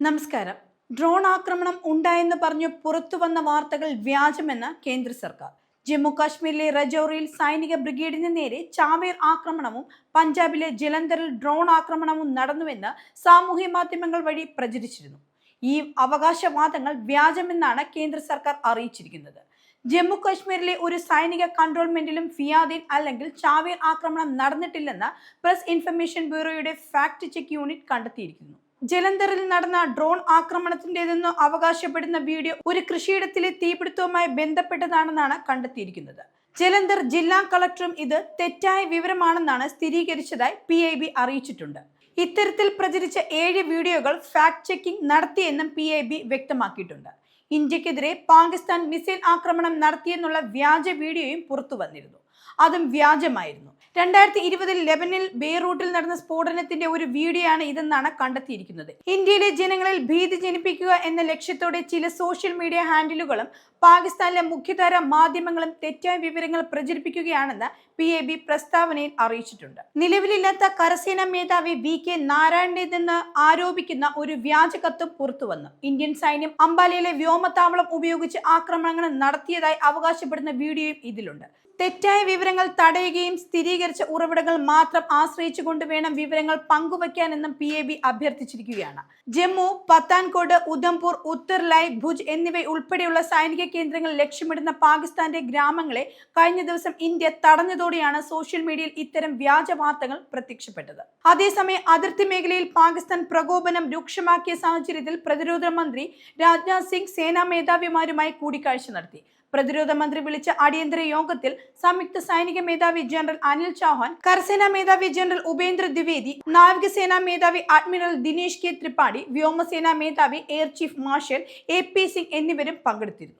നമസ്കാരം. ഡ്രോൺ ആക്രമണം ഉണ്ടായെന്ന് പറഞ്ഞു പുറത്തുവന്ന വാർത്തകൾ വ്യാജമെന്ന് കേന്ദ്ര സർക്കാർ. ജമ്മു കാശ്മീരിലെ രജൌറിയിൽ സൈനിക ബ്രിഗേഡിന് നേരെ ചാവേർ ആക്രമണവും പഞ്ചാബിലെ ജലന്ധറിൽ ഡ്രോൺ ആക്രമണവും നടന്നുവെന്ന് സാമൂഹ്യ മാധ്യമങ്ങൾ വഴി പ്രചരിച്ചിരുന്നു. ഈ അവകാശവാദങ്ങൾ വ്യാജമെന്നാണ് കേന്ദ്ര സർക്കാർ അറിയിച്ചിരിക്കുന്നത്. ജമ്മു കാശ്മീരിലെ ഒരു സൈനിക കൺട്രോൾമെന്റിലും ഫിയാദിൻ അല്ലെങ്കിൽ ചാവേർ ആക്രമണം നടന്നിട്ടില്ലെന്ന് പ്രസ് ഇൻഫർമേഷൻ ബ്യൂറോയുടെ ഫാക്ട് ചെക്ക് യൂണിറ്റ് കണ്ടെത്തിയിരിക്കുന്നു. ജലന്ധറിൽ നടന്ന ഡ്രോൺ ആക്രമണത്തിന്റേതെന്ന് അവകാശപ്പെടുന്ന വീഡിയോ ഒരു കൃഷിയിടത്തിലെ തീപിടുത്തവുമായി ബന്ധപ്പെട്ടതാണെന്നാണ് കണ്ടെത്തിയിരിക്കുന്നത്. ജലന്ധർ ജില്ലാ കളക്ടറും ഇത് തെറ്റായ വിവരമാണെന്നാണ് സ്ഥിരീകരിച്ചതായി പി ഐ ബി അറിയിച്ചിട്ടുണ്ട്. ഇത്തരത്തിൽ പ്രചരിച്ച ഏഴ് വീഡിയോകൾ ഫാക്ട് ചെക്കിംഗ് നടത്തിയെന്നും പി ഐ ബി വ്യക്തമാക്കിയിട്ടുണ്ട്. ഇന്ത്യക്കെതിരെ പാകിസ്ഥാൻ മിസൈൽ ആക്രമണം നടത്തിയെന്നുള്ള വ്യാജ വീഡിയോയും പുറത്തു വന്നിരുന്നു അതും വ്യാജമായിരുന്നു. രണ്ടായിരത്തി ഇരുപതിൽ ലെബനിൽ ബെയ്റൂട്ടിൽ നടന്ന സ്ഫോടനത്തിന്റെ ഒരു വീഡിയോ ആണ് ഇതെന്നാണ് കണ്ടെത്തിയിരിക്കുന്നത്. ഇന്ത്യയിലെ ജനങ്ങളിൽ ഭീതി ജനിപ്പിക്കുക എന്ന ലക്ഷ്യത്തോടെ ചില സോഷ്യൽ മീഡിയ ഹാൻഡിലുകളും പാകിസ്ഥാനിലെ മുഖ്യധാര മാധ്യമങ്ങളും തെറ്റായ വിവരങ്ങൾ പ്രചരിപ്പിക്കുകയാണെന്ന് പി എ ബി പ്രസ്താവനയിൽ അറിയിച്ചിട്ടുണ്ട്. നിലവിലില്ലാത്ത കരസേനാ മേധാവി വി കെ നാരായണനെന്ന് ആരോപിക്കുന്ന ഒരു വ്യാജ കത്തും പുറത്തുവന്നു. ഇന്ത്യൻ സൈന്യം അംബാലയിലെ വ്യോമത്താവളം ഉപയോഗിച്ച് ആക്രമണങ്ങൾ നടത്തിയതായി അവകാശപ്പെടുന്ന വീഡിയോയും ഇതിലുണ്ട്. തെറ്റായ വിവരങ്ങൾ തടയുകയും സ്ഥിരീകരിച്ച ഉറവിടങ്ങൾ മാത്രം ആശ്രയിച്ചുകൊണ്ട് വേണം വിവരങ്ങൾ പങ്കുവയ്ക്കാനെന്നും പി എ ബി അഭ്യർത്ഥിച്ചിരിക്കുകയാണ്. ജമ്മു പത്താൻകോട് ഉധംപൂർ ഉത്തർലായ് ഭുജ് എന്നിവ ഉൾപ്പെടെയുള്ള സൈനിക കേന്ദ്രങ്ങൾ ലക്ഷ്യമിടുന്ന പാകിസ്ഥാന്റെ ഗ്രാമങ്ങളെ കഴിഞ്ഞ ദിവസം ഇന്ത്യ തടഞ്ഞതോടെയാണ് സോഷ്യൽ മീഡിയയിൽ ഇത്തരം വ്യാജ വാർത്തകൾ പ്രത്യക്ഷപ്പെട്ടത്. അതേസമയം അതിർത്തി മേഖലയിൽ പാകിസ്ഥാൻ പ്രകോപനം രൂക്ഷമാക്കിയ സാഹചര്യത്തിൽ പ്രതിരോധ മന്ത്രി രാജ്നാഥ് സിംഗ് സേനാ മേധാവിമാരുമായി കൂടിക്കാഴ്ച നടത്തി. പ്രതിരോധ മന്ത്രി വിളിച്ച അടിയന്തര യോഗത്തിൽ സംയുക്ത സൈനിക മേധാവി ജനറൽ അനിൽ ചൗഹാൻ കരസേനാ മേധാവി ജനറൽ ഉപേന്ദ്ര ദ്വിവേദി നാവികസേനാ മേധാവി അഡ്മിറൽ ദിനേശ് കെ ത്രിപാഠി വ്യോമസേനാ മേധാവി air chief marshal A P Singh എന്നിവരും പങ്കെടുത്തിരുന്നു.